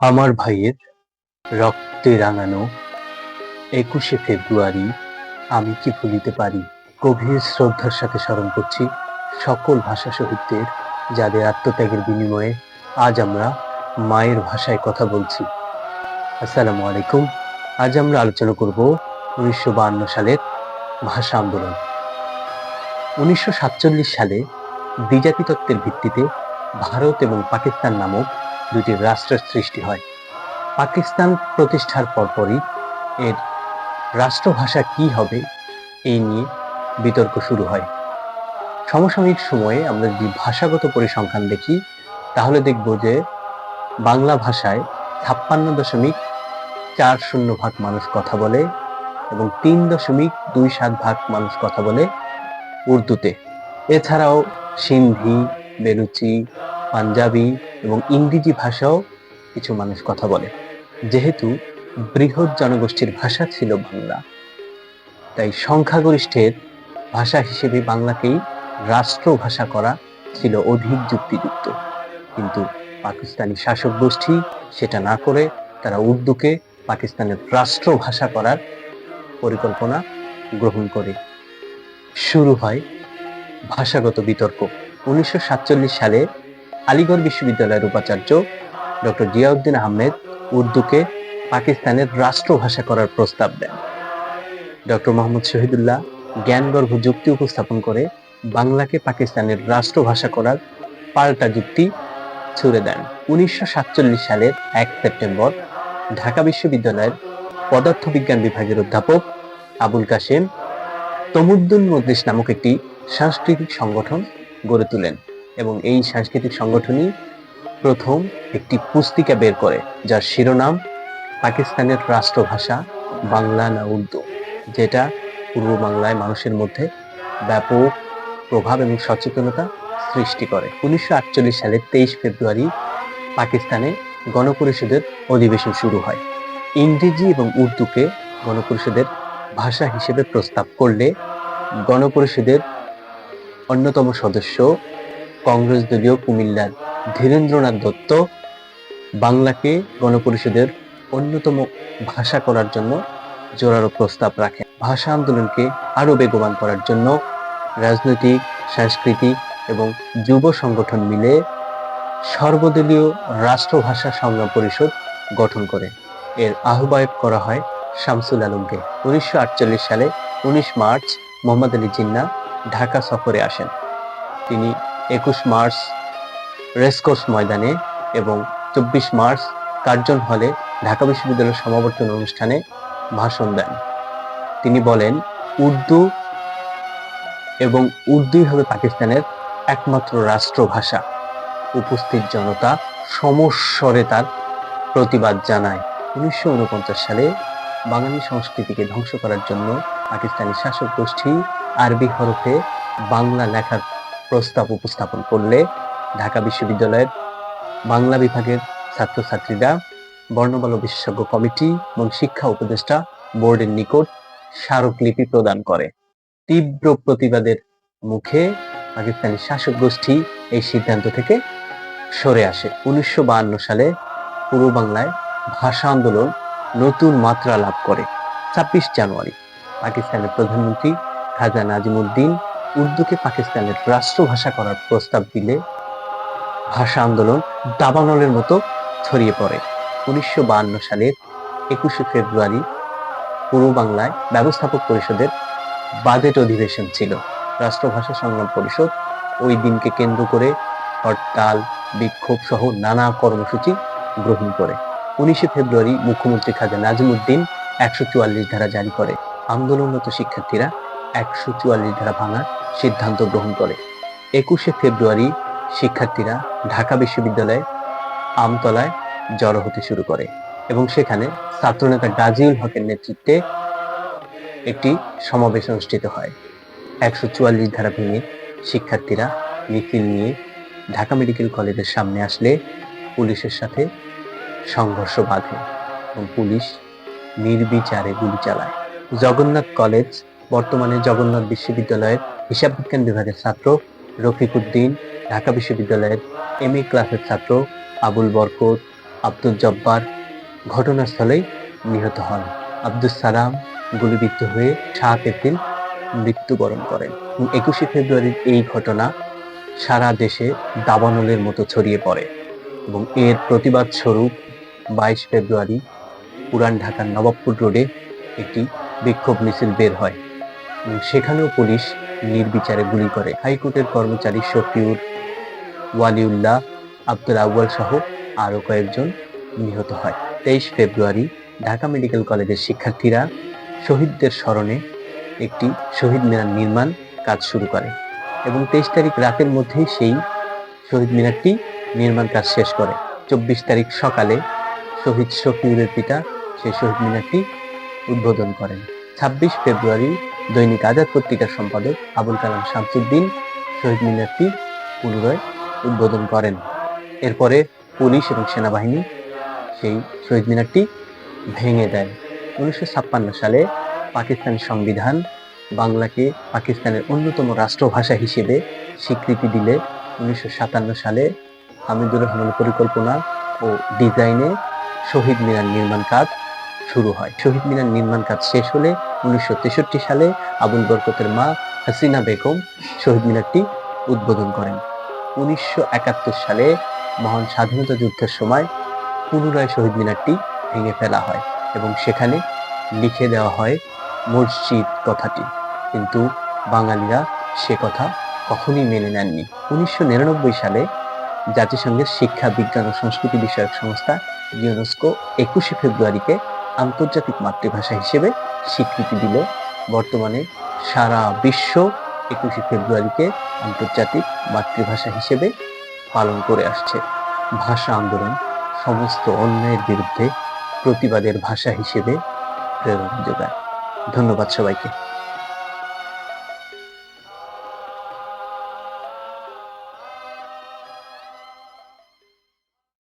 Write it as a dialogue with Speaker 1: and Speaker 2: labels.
Speaker 1: আমার ভাইয়ের রক্তে রাঙানো একুশে ফেব্রুয়ারি আমি কি ভুলিতে পারি? গভীর শ্রদ্ধার সাথে স্মরণ করছি সকল ভাষা শহীদদের, যাদের আত্মত্যাগের বিনিময়ে আজ আমরা মায়ের ভাষায় কথা বলছি। আসসালামু আলাইকুম। আজ আমরা আলোচনা করব উনিশশো সালের ভাষা আন্দোলন। উনিশশো সাতচল্লিশ সালে দ্বিজাতি তত্ত্বের ভিত্তিতে ভারত এবং পাকিস্তান নামক দুটি রাষ্ট্রের সৃষ্টি হয়। পাকিস্তান প্রতিষ্ঠার পরপরই এর রাষ্ট্রভাষা কি হবে এই নিয়ে বিতর্ক শুরু হয়। সমসাময়িক সময়ে আমরা যদি ভাষাগত পরিসংখ্যান দেখি, তাহলে দেখব যে বাংলা ভাষায় ছাপ্পান্ন দশমিক চার শূন্য ভাগ মানুষ কথা বলে এবং তিন দশমিক দুই সাত ভাগ মানুষ কথা বলে উর্দুতে। এছাড়াও সিন্ধি, বেলুচি, পাঞ্জাবি এবং ইংরেজি ভাষাও কিছু মানুষ কথা বলে। যেহেতু বৃহৎ জনগোষ্ঠীর ভাষা ছিল বাংলা, তাই সংখ্যাগরিষ্ঠের ভাষা হিসেবে বাংলাকেই রাষ্ট্রভাষা করা ছিল অধিক যুক্তিযুক্ত। কিন্তু পাকিস্তানি শাসক গোষ্ঠী সেটা না করে তারা উর্দুকে পাকিস্তানের রাষ্ট্রভাষা করার পরিকল্পনা গ্রহণ করে। শুরু হয় ভাষাগত বিতর্ক। উনিশশো সাতচল্লিশ সালে আলিগড় বিশ্ববিদ্যালয়ের উপাচার্য ডক্টর জিয়াউদ্দিন আহমেদ উর্দুকে পাকিস্তানের রাষ্ট্রভাষা করার প্রস্তাব দেন। ডক্টর মোহাম্মদ শহীদুল্লাহ জ্ঞানগর্ভ যুক্তি উপস্থাপন করে বাংলাকে পাকিস্তানের রাষ্ট্রভাষা করার পাল্টা যুক্তি ছুড়ে দেন। উনিশশো সাতচল্লিশ সালের এক সেপ্টেম্বর ঢাকা বিশ্ববিদ্যালয়ের পদার্থবিজ্ঞান বিভাগের অধ্যাপক আবুল কাশেম তমুদ্দুন মজলিস নামক একটি সাংস্কৃতিক সংগঠন গড়ে তোলেন। এবং এই সাংস্কৃতিক সংগঠনই প্রথম একটি পুস্তিকা বের করে, যার শিরোনাম পাকিস্তানের রাষ্ট্রভাষা বাংলা না উর্দু, যেটা পূর্ব বাংলায় মানুষের মধ্যে ব্যাপক প্রভাব এবং সচেতনতা সৃষ্টি করে। উনিশশো আটচল্লিশ সালের তেইশ ফেব্রুয়ারি পাকিস্তানে গণপরিষদের অধিবেশন শুরু হয়। ইংরেজি এবং উর্দুকে গণপরিষদের ভাষা হিসেবে প্রস্তাব করলে গণপরিষদের অন্যতম সদস্য কংগ্রেস দলীয় কুমিল্লার ধীরেন্দ্রনাথ দত্ত বাংলাকে গণপরিষদের অন্যতম ভাষা করার জন্য জোরালো প্রস্তাব রাখেন ভাষা আন্দোলনকে আরও বেগবান করার জন্য রাজনৈতিক, সাংস্কৃতিক এবং যুব সংগঠন মিলে সর্বদলীয় রাষ্ট্রভাষা সংগ্রাম পরিষদ গঠন করে। এর আহ্বায়ক করা হয় শামসুল আলমকে। উনিশশো আটচল্লিশ সালে উনিশ মার্চ মোহাম্মদ আলী জিন্না ঢাকা সফরে আসেন। তিনি একুশ মার্চ রেসকোর্স ময়দানে এবং চব্বিশ মার্চ কার্জন হলে ঢাকা বিশ্ববিদ্যালয়ের সমাবর্তন অনুষ্ঠানে ভাষণ দেন। তিনি বলেন, উর্দু এবং উর্দুই হবে পাকিস্তানের একমাত্র রাষ্ট্রভাষা। উপস্থিত জনতা সমস্বরে তার প্রতিবাদ জানায়। উনিশশো উনপঞ্চাশ সালে বাঙালি সংস্কৃতিকে ধ্বংস করার জন্য পাকিস্তানি শাসক গোষ্ঠী আরবি হরফে বাংলা লেখার প্রস্তাব উপস্থাপন করলে ঢাকা বিশ্ববিদ্যালয়ের বাংলা বিভাগের ছাত্রছাত্রীরা বর্ণমালা বিশেষজ্ঞ কমিটি এবং শিক্ষা উপদেষ্টা বোর্ডের নিকট স্মারকলিপি প্রদান করে। তীব্র প্রতিবাদের মুখে পাকিস্তানি শাসক গোষ্ঠী এই সিদ্ধান্ত থেকে সরে আসে। উনিশশো সালে পূর্ব বাংলায় ভাষা আন্দোলন নতুন মাত্রা লাভ করে। ছাব্বিশ জানুয়ারি, পাকিস্তানের প্রধানমন্ত্রী খাজা নাজিমুদ্দিন উর্দুকে পাকিস্তানের রাষ্ট্রভাষা করার প্রস্তাব দিলে ভাষা আন্দোলন দাবানলের মতো ছড়িয়ে পড়ে। উনিশশো সালের একুশে ফেব্রুয়ারি পূর্ব বাংলায় ব্যবস্থাপক পরিষদের বাজেট অধিবেশন ছিল। রাষ্ট্রভাষা সংগ্রাম পরিষদ ওই দিনকে কেন্দ্র করে হরতাল, বিক্ষোভ সহ নানা কর্মসূচি গ্রহণ করে। উনিশে ফেব্রুয়ারি মুখ্যমন্ত্রী খাজা নাজিমুদ্দিন একশো চুয়াল্লিশ ধারা জারি করে। আন্দোলনরত শিক্ষার্থীরা একশো চুয়াল্লিশ ধারা ভাঙার সিদ্ধান্ত গ্রহণ করে। একুশে ফেব্রুয়ারি শিক্ষার্থীরা ঢাকা বিশ্ববিদ্যালয়ে আমতলায় জড়ো হতে শুরু করে এবং সেখানে ছাত্রনেতা গাজীউল হকের নেতৃত্বে একটি সমাবেশ অনুষ্ঠিত হয়। একশো চুয়াল্লিশ ধারা ভেঙে শিক্ষার্থীরা মিছিল নিয়ে ঢাকা মেডিকেল কলেজের সামনে আসলে পুলিশের সাথে সংঘর্ষ বাঁধে এবং পুলিশ নির্বিচারে গুলি চালায়। জগন্নাথ কলেজ বর্তমানে জগন্নাথ বিশ্ববিদ্যালয়ের হিসাব বিজ্ঞান বিভাগের ছাত্র রফিক উদ্দিন ঢাকা বিশ্ববিদ্যালয়ের এম এ ক্লাসের ছাত্র, আবুল বরকত, আব্দুল জব্বার ঘটনাস্থলেই নিহত হন। আব্দুল সালাম গুলিবিদ্ধ হয়ে সাত এপ্রিল মৃত্যুবরণ করেন একুশে ফেব্রুয়ারির এই ঘটনা সারা দেশে দাবানলের মতো ছড়িয়ে পড়ে এবং এর প্রতিবাদ স্বরূপ বাইশ ফেব্রুয়ারি পুরান ঢাকার নবাবপুর রোডে একটি বিক্ষোভ মিছিল বের হয়। সেখানেও পুলিশ নির্বিচারে গুলি করে। হাইকোর্টের কর্মচারী শফিউর ওয়ালিউল্লাহ আব্দুল আউয়াল সহ আরও কয়েকজন নিহত হয়। তেইশ ফেব্রুয়ারি ঢাকা মেডিকেল কলেজের শিক্ষার্থীরা শহীদদের স্মরণে একটি শহীদ মিনার নির্মাণ কাজ শুরু করে এবং তেইশ তারিখ রাতের মধ্যেই সেই শহীদ মিনারটি নির্মাণ কাজ শেষ করে। চব্বিশ তারিখ সকালে শহীদ শফিউরের পিতা সেই শহীদ মিনারটি উদ্বোধন করেন। ছাব্বিশ ফেব্রুয়ারি দৈনিক আজাদ পত্রিকার সম্পাদক আবুল কালাম শামসুদ্দিন, শহীদ মিনারটি পুনরায় উদ্বোধন করেন। এরপরে পুলিশ এবং সেনাবাহিনী সেই শহীদ মিনারটি ভেঙে দেয়। উনিশশো ছাপ্পান্ন সালে পাকিস্তানের সংবিধান বাংলাকে পাকিস্তানের অন্যতম রাষ্ট্রভাষা হিসেবে স্বীকৃতি দিলে উনিশশো সাতান্ন সালে হামিদুর রহমানের পরিকল্পনা ও ডিজাইনে শহীদ মিনার নির্মাণ কাজ শুরু হয়। শহীদ মিনার নির্মাণ কাজ শেষ হলে উনিশশো তেষট্টি সালে আবুল বরকতের মা হাসিনা বেগম শহীদ মিনারটি উদ্বোধন করেন। উনিশশো একাত্তর সালে মহান স্বাধীনতা যুদ্ধের সময় পুনরায় শহীদ মিনারটি ভেঙে ফেলা হয় এবং সেখানে লিখে দেওয়া হয় মসজিদ কথাটি। কিন্তু বাঙালিরা সে কথা কখনই মেনে নেননি। উনিশশো নিরানব্বই সালে জাতিসংঘের শিক্ষা, বিজ্ঞান ও সংস্কৃতি বিষয়ক সংস্থা ইউনেস্কো একুশে ফেব্রুয়ারিকে আন্তর্জাতিক মাতৃভাষা হিসেবে স্বীকৃতি দিল বর্তমানে সারা বিশ্ব একুশে ফেব্রুয়ারিকে আন্তর্জাতিক মাতৃভাষা হিসেবে পালন করে আসছে। ভাষা আন্দোলন সমস্ত অন্যায়ের বিরুদ্ধে প্রতিবাদের ভাষা হিসেবে প্রেরণা যোগায়। ধন্যবাদ সবাইকে।